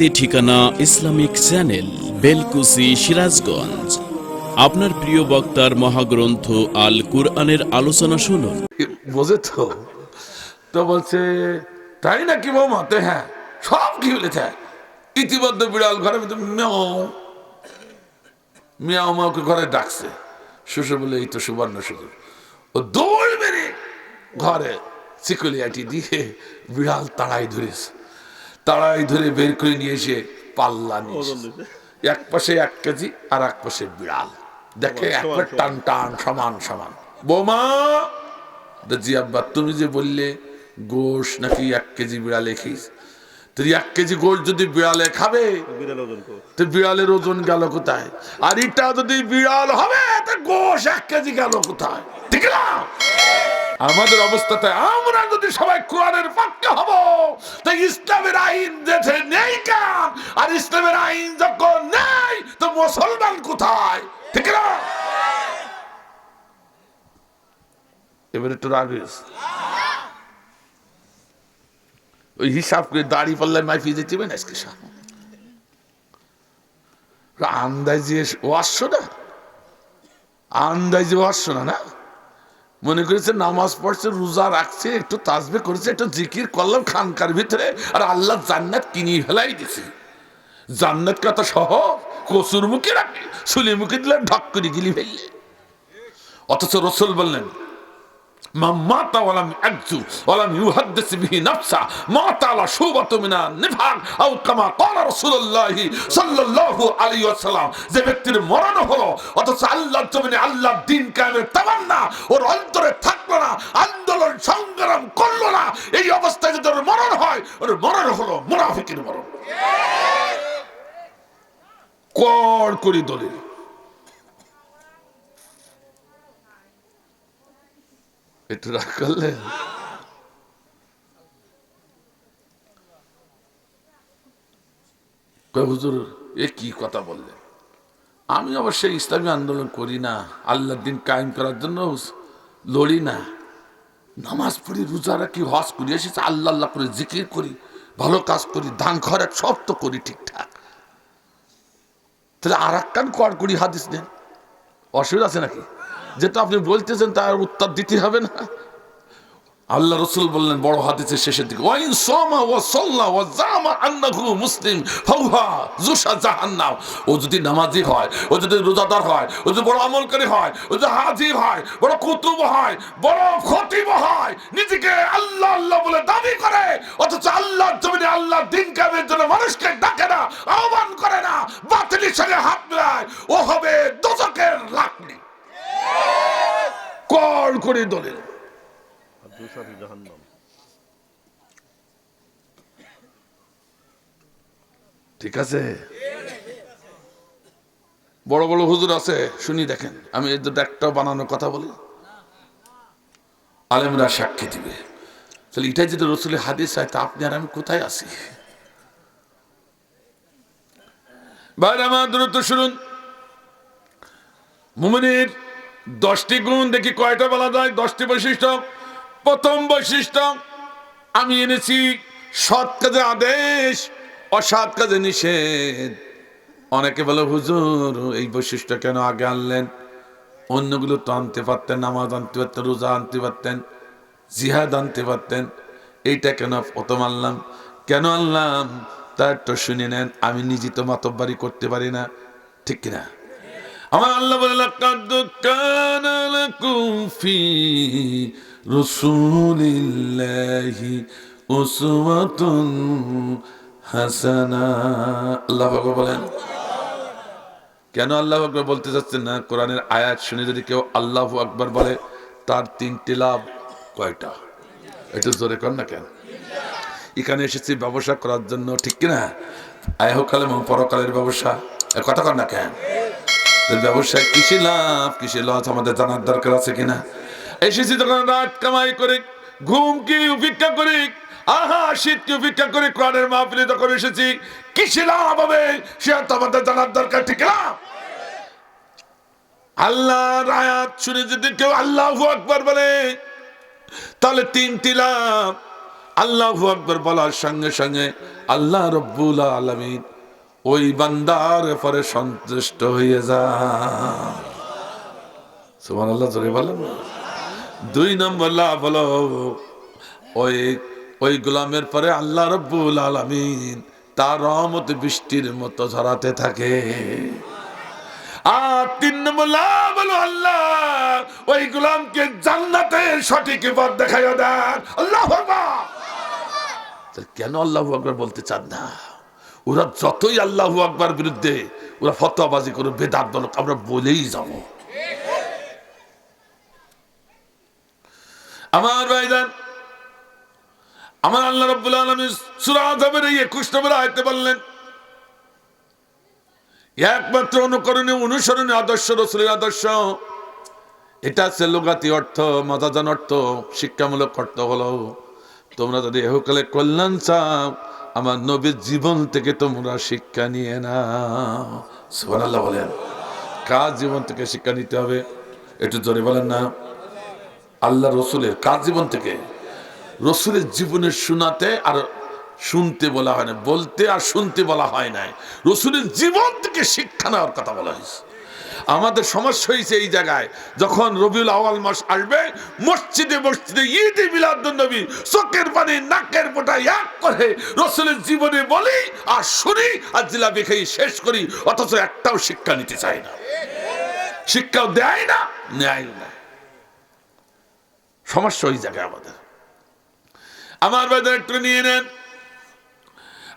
হাতে ঠিকানা Islamic channel, Belkuchi, Sirajganj. আপনার প্রিয় বক্তার মহাগ্রন্থ আল কুরআনের আলোচনা শুনুন। বোঝে তো তো বলছে, তাই নাকি বৌমা? তো হ্যাঁ সব কি বলেছে? ইতিমধ্যে বিড়াল ঘরে মেও মিয়াও মাওকে ঘরে ডাকছে। শ্বশুর বলে, এই তো সুবর্ণ শ্বশুর। ও দৌড় মেরে ঘরে চিকলিয়াটি দিয়ে বিড়াল তাড়াই ধরেছে। তাড়াই ধরে বের করে নিয়ে এসে পাল্লা নিয়ে এক পাশে এক কেজি আর এক পাশে বিড়াল। দেখে একবার টান টান সমান সমান। বৌমা জি আব্বা তুমি যে বললে গোশ নাকি এক কেজি বিড়ালে খেয়েছ তুই এক কেজি গোশ যদি বিড়ালে খাবে তো বিড়ালের ওজন গেল কোথায়? আর এটা যদি বিড়াল হবে তো গোশ এক কেজি গেল কোথায়? ঠিক না? আমাদের অবস্থাতে আমরা যদি সবাই কোরআনের পক্ষে হব, তো ইসলামের আইন দেশে নেই কাম আর ইসলামের আইন যখন নেই, তো মুসলমান কোথায়? ঠিক না? এবারে একটু রাগ হয়েছে। ওই হিসাব করে দাড়ি পাল্লায় মাইফি যেতে না আজকে আন্দাজে আসছো না আন্দাজে আসছো না না? মনে করেছে নামাজ পড়ছে, রোজা রাখছে, একটু তাজবে করেছে, একটু জিকির করলাম খানকার ভিতরে, আর আল্লাহ জান্নাত কিনি ফেলাই দিছে। জান্নাত কথা সহ কচুর মুখে রাখে সুলি মুখে দিলে ঢক করে গিলি ফেললে। অথচ রসুল বললেন মা মাতা ওয়ালাম একজু ওয়ালাম ওর অন্তরে থাকল না আন্দোলন সংগ্রাম করল না এই অবস্থায় যদি ওর মরণ হয় ওর মরণ হলো মুনাফিকের মরণ। কর করি দলিল। একটু রাগ করলেন হুজুর, এ কি কথা বললেন? আমি অবশ্যই ইসলামী আন্দোলন করি না। আল্লাহর দিন কায়েম করার জন্য লড়ি না। নামাজ পড়ি, রোজা রাখি, হজ করি, এসেছে, আল্লাহ আল্লাহ করে জিকির করি, ভালো কাজ করি দান খরচ সব তো করি ঠিকঠাক। তাহলে আর এক কান কর, হাদিস নেন। অসুবিধা আছে নাকি? যেটা আপনি বলতেছেন তার উত্তর দিতে হবে না। আল্লাহ রসুল বললেন, বড় হাদিসের শেষের দিকে, ওয়াইন সোমা ও সল্লা ও জামা আন্নাহু মুসলিম ফাউহা জুসা জাহান্নাম। ও যদি নামাজি হয়, ও যদি রোজাদার হয়, ও যদি বড় আমলকারী হয়, ও যদি হাজির হয়, বড় কুতুব হয়, বড় খতিব হয়, নিজেকে আল্লাহ আল্লাহ বলে দাবি করে, অথচ আল্লাহর জমিনে আল্লাহর দিন কামের জন্য মানুষকে ডাকে না, আহ্বান করে না, বাতিলের সঙ্গে হাত মিলায়। ও হবে কর করে দলিল। ঠিক আছে? বড় বড় হুজুর আছে, শুনি দেখেন। আমি একটাও বানানোর কথা বলি। আলেমরা সাক্ষী দিবে। তাহলে এটাই যদি রসুলের হাদিস হয়, তা আপনি আর আমি কোথায় আছি? বাইরে আমার দূরত্ব শুনুন। মুমিনের দশটি গুণ দেখি কয়টা বলা যায়? দশটি বৈশিষ্ট্য। প্রথম বৈশিষ্ট্য, আমি এনেছি সৎ কাজে আদেশ, অসৎ কাজে নিষেধ। অনেকে বলে, হুজুর, এই বৈশিষ্ট্য কেন আগে আনলেন? অন্যগুলো তো আনতে পারতেন, নামাজ আনতে পারতেন, রোজা আনতে পারতেন, জিহাদ আনতে পারতেন। এইটা কেন প্রথম আনলাম? কেন আনলাম? তো শুনে নেন, আমি নিজে তো মাতব্বারি করতে পারি না। ঠিক কিনা? আমার আল্লাহ বলে, লাকাদ কানা লাকুম ফি রাসূলিল্লাহি উসওয়াতুন হাসানা। আল্লাহ পাক বলেন। কেন আল্লাহ আকবর বলতে চাচ্ছেন না? কোরআনের আয়াত শুনে যদি কেউ আল্লাহ আকবর বলে, তার তিনটি লাভ কয়টা? একটু জোরে কর না কেন? এখানে এসেছি ব্যবসা করার জন্য, ঠিক কিনা? আয়হকাল এবং পরকালের ব্যবসা। কথা কর না কেন? ব্যবসায় কিসে লাভ কিসে লস আমাদের জানার দরকার আছে কিনা? এসেছি তখন রাত কামাই করে, ঘুম কি উপেক্ষা করি, আহা উপেক্ষা করে, কোরআনের মাহফিলে এসেছি কিসে লাভ হবে, সে তো আমাদের জানার দরকার, ঠিক না? শুনে যদি কেউ আল্লাহু আকবার বলে, তাহলে তিনটি লাভ। আল্লাহ আকবর বলার সঙ্গে সঙ্গে আল্লাহ রব্বুল আলমিন ওই বান্দার পরে সন্তুষ্ট হয়ে যা আল্লাহ জোরে বলেন। দুই নম্বর লাভ হলো, ওই ওই গোলামের পরে আল্লাহ রব্বুল আলমিন তার রহমত বৃষ্টির মতো ঝরাতে থাকে। আর তিন নম্বর লাভ হলো আল্লাহ, ওই গোলামকে জান্নাতের সঠিক পথ দেখাইয়া দেন। আল্লাহ কেন আল্লাহ আকবর বলতে চান না? ওরা যতই আল্লাহ আকবর বিরুদ্ধে ওরা ফতোয়াবাজি করে বেদাত বলক, আমরা বলেই যাব। আমার ভাইজান, আমার আল্লাহ রব্বুল আলমী সুরা আজমের এই একুশ নম্বর আয়তে বললেন, একমাত্র অনুকরণীয়, অনুসরণীয় আদর্শ, রসুলের আদর্শ। এটা আছে লোগাতি অর্থ, মজাদান অর্থ, শিক্ষামূলক অর্থ হলো, তোমরা যদি এহকালে কল্যাণ চাও আমার নবীর জীবন থেকে তোমরা শিক্ষা নিয়ে না বলেন। কার জীবন থেকে শিক্ষা নিতে হবে? একটু জোরে বলেন না। আল্লাহ রসুলের কার জীবন থেকে? রসুলের জীবনের শোনাতে আর শুনতে বলা হয় না বলতে আর শুনতে বলা হয় নাই। রসুলের জীবন থেকে শিক্ষা নেওয়ার কথা বলা হয়েছে। আমাদের সমস্যা হয়েছে এই জায়গায়, যখন রবিউল আওয়াল মাস আসবে, মসজিদে মসজিদে ঈদে মিলাদুন নবী, চোখের পানি নাকের পোটা এক করে রসুলের জীবনে বলি আর শুনি আর জিলাপি খেয়ে শেষ করি, অথচ একটাও শিক্ষা নিতে চাই না। শিক্ষাও দেয় না নেয় না। সমস্যা ওই জায়গায় আমাদের। আমার বাজার একটু নিয়ে নেন।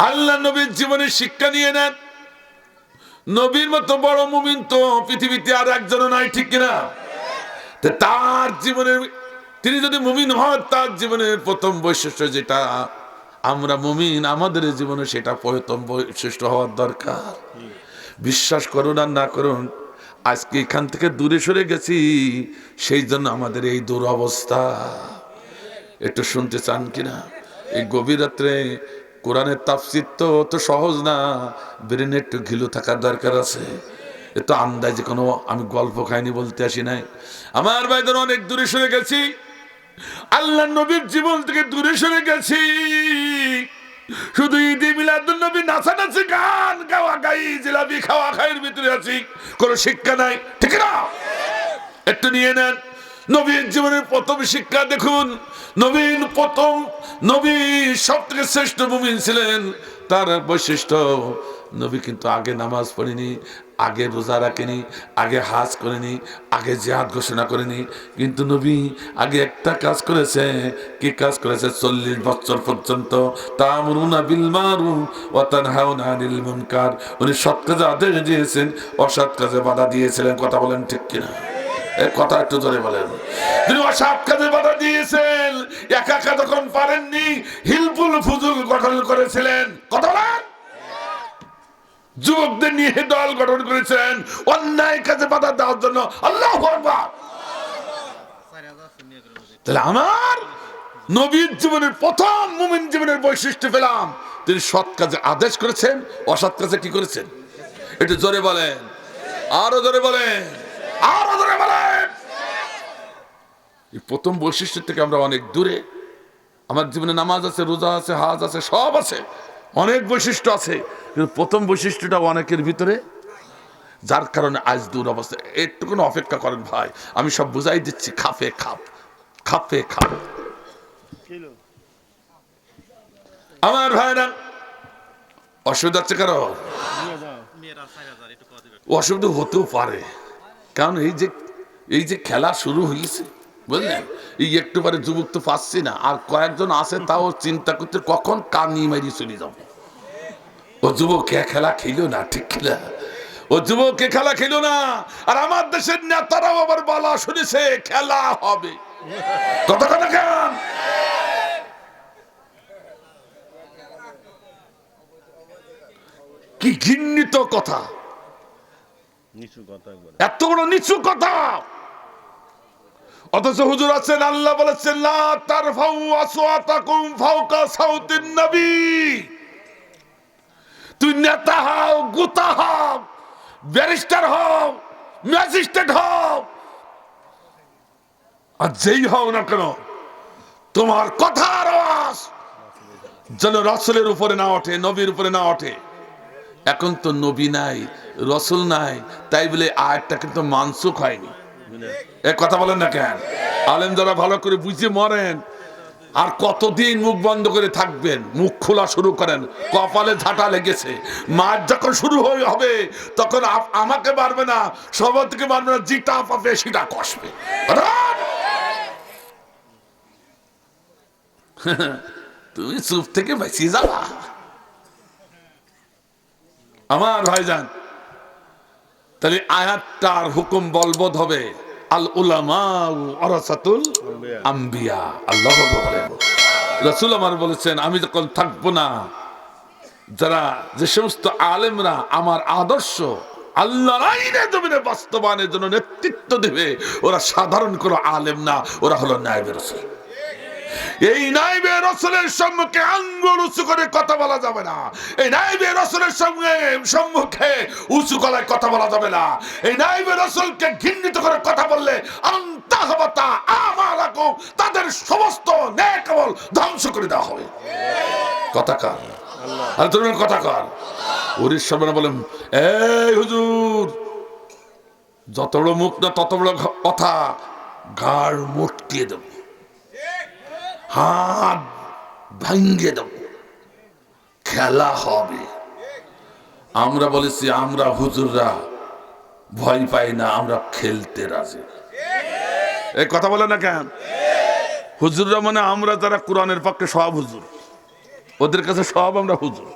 আল্লাহ নবীর জীবনের শিক্ষা নিয়ে নেন। নবীর মতো বড় মুমিন তো পৃথিবীতে আর একজনও নাই, ঠিক কিনা? তার জীবনের, তিনি যদি মুমিন হন, তার জীবনের প্রথম বৈশিষ্ট্য যেটা, আমরা মুমিন, আমাদের জীবনে সেটা প্রথম বৈশিষ্ট্য হওয়ার দরকার। বিশ্বাস করুন আর না করুন, আজকে এখান থেকে দূরে সরে গেছি, সেই জন্য আমাদের এই দুরবস্থা। একটু শুনতে চান কিনা? এই গভীর রাত্রে কোরআনের তাফসির তো তো সহজ না, ব্রেনে একটু ঘিলু থাকার দরকার আছে। এ তো আন্দাজে কোনো আমি গল্প খাইনি বলতে আসি নাই। আমার ভাইদের অনেক দূরে সরে গেছি। আল্লাহ নবীর জীবন থেকে দূরে সরে গেছি। শুধু ঈদে মিলাদুল নবী নাচানাচি, গান গাওয়া, গাই, জিলাপি খাওয়া, খাইয়ের ভিতরে আছি। কোনো শিক্ষা নাই, ঠিক না? একটু নিয়ে নেন। নবীর জীবনের প্রথম শিক্ষা দেখুন। নবীন প্রথম নবী সব থেকে শ্রেষ্ঠ মুমিন ছিলেন। তার বৈশিষ্ট্য, নবী কিন্তু আগে নামাজ পড়েনি, আগে রোজা রাখেনি, আগে হাজ করেনি, আগে জেহাদ ঘোষণা করেনি। কিন্তু নবী আগে একটা কাজ করেছে। কি কাজ করেছে? চল্লিশ বছর পর্যন্ত উনি সৎ কাজে আদেশ দিয়েছেন, অসৎ কাজে বাধা দিয়েছিলেন। কথা বলেন ঠিক কিনা? কথা একটু ধরে বলেন। তিনি অসাপ কাজে বাধা দিয়েছেন। একা একা যখন পারেননি, হিলফুল ফুজুল গঠন করেছিলেন। কথা বলেন। যুবকদের নিয়ে দল গঠন করেছেন। অন্যায় কাজে বাধা দেওয়ার জন্য আল্লাহ তাহলে আমার নবীর জীবনের প্রথম মুমিন জীবনের বৈশিষ্ট্য পেলাম। তিনি সৎ কাজে আদেশ করেছেন, অসৎ কাজে কি করেছেন? একটু জোরে বলেন। আরও জোরে বলেন। আরও বলেন। এই প্রথম বৈশিষ্ট্য থেকে আমরা অনেক দূরে। আমার জীবনে নামাজ আছে রোজা আছে হাজ আছে সব আছে। অনেক বৈশিষ্ট্য আছে। কিন্তু প্রথম বৈশিষ্ট্যটা অনেকের ভিতরে। যার কারণে আজ দূর অবস্থা। একটুকুন অপেক্ষা করেন ভাই। আমি সব বুঝাই দিচ্ছি। খাপে খাপ। খাপে খাপ। আমার ভাইরা অসুবিধা হচ্ছে কারও? অসুবিধা হতেও পারে। কারণ এই যে এই যে খেলা শুরু হয়েছে বুঝলেন? এই একটু পরে যুবক তো পাচ্ছি না। আর কয়েকজন আছে, তাও চিন্তা করতে কখন কান নিয়ে মারি চলে যাব? ও যুবক কে খেলা খেলো না, ঠিক খেলা ও যুবক কে খেলা খেলো না। আর আমার দেশের নেতারাও আবার বলা শুনেছে, খেলা হবে। কথা কেন? কি ঘৃণিত কথা। এত বড় নিচু কথা অথচ হুজুর আছেন, আল্লাহ বলেছেন, লা তারফাউ আসওয়াতাকুম ফাওকা সাউতিন নবী। তুই নেতা হও, গুতা হও, ব্যারিস্টার হও, ম্যাজিস্ট্রেট হও। আর যেই হও না কেন, তোমার কথার আওয়াজ যেন রসলের উপরে না ওঠে, নবীর উপরে না ওঠে। এখন তো নবী নাই, রসুল নাই, তাই বলে আয়টা কিন্তু মানসুখ হয়নি। এ কথা বলেন না কেন? আলেম যারা ভালো করে বুঝে মরেন, আর কতদিন মুখ বন্ধ করে থাকবেন, মুখ খোলা শুরু করেন, কপালে ঝাঁটা লেগেছে, মার যখন শুরু হবে, তখন আমাকে মারবে না, সবার থেকে মারবে না, যেটা পাবে সেটা কষবে! তুমি চুপ থেকে বেঁচে যাবা। আমার ভাইজান, তাহলে আয়াতটার হুকুম বলবৎ হবে আল উলামা ওরাসাতুল আম্বিয়া। আল্লাহ রসুল আমার বলেছেন, আমি যখন থাকব না, যারা যে সমস্ত আলেমরা আমার আদর্শ আল্লাহ আইনে জমিনে বাস্তবায়নের জন্য নেতৃত্ব দেবে, ওরা সাধারণ কোনো আলেম না, ওরা হলো নায়বে রসুল এই নাইবে রসুলের সম্মুখে আঙ্গুল উঁচু করে কথা বলা যাবে না। এই নাইবে রসুলের সঙ্গে সম্মুখে উঁচু গলায় কথা বলা যাবে না। এই নাইবে রসুলকে ঘৃণিত করে কথা বললে আন্তাহবাতা আমালাকুম তাদের সমস্ত নেকবল ধ্বংস করে দেওয়া হবে। কথা কার? আর তুমি কথা কার? ওরির সামনে বলেন এই হুজুর যত বড় মুখ না তত বড় কথা গাড় মুটকিয়ে দেবো। হাত ভাঙ্গে দেব। খেলা হবে। আমরা বলেছি, আমরা হুজুররা ভয় পাই না, আমরা খেলতে রাজি। এই কথা বলে না কেন? হুজুররা মানে আমরা যারা কোরআনের পক্ষে সব হুজুর, ওদের কাছে সব আমরা হুজুর।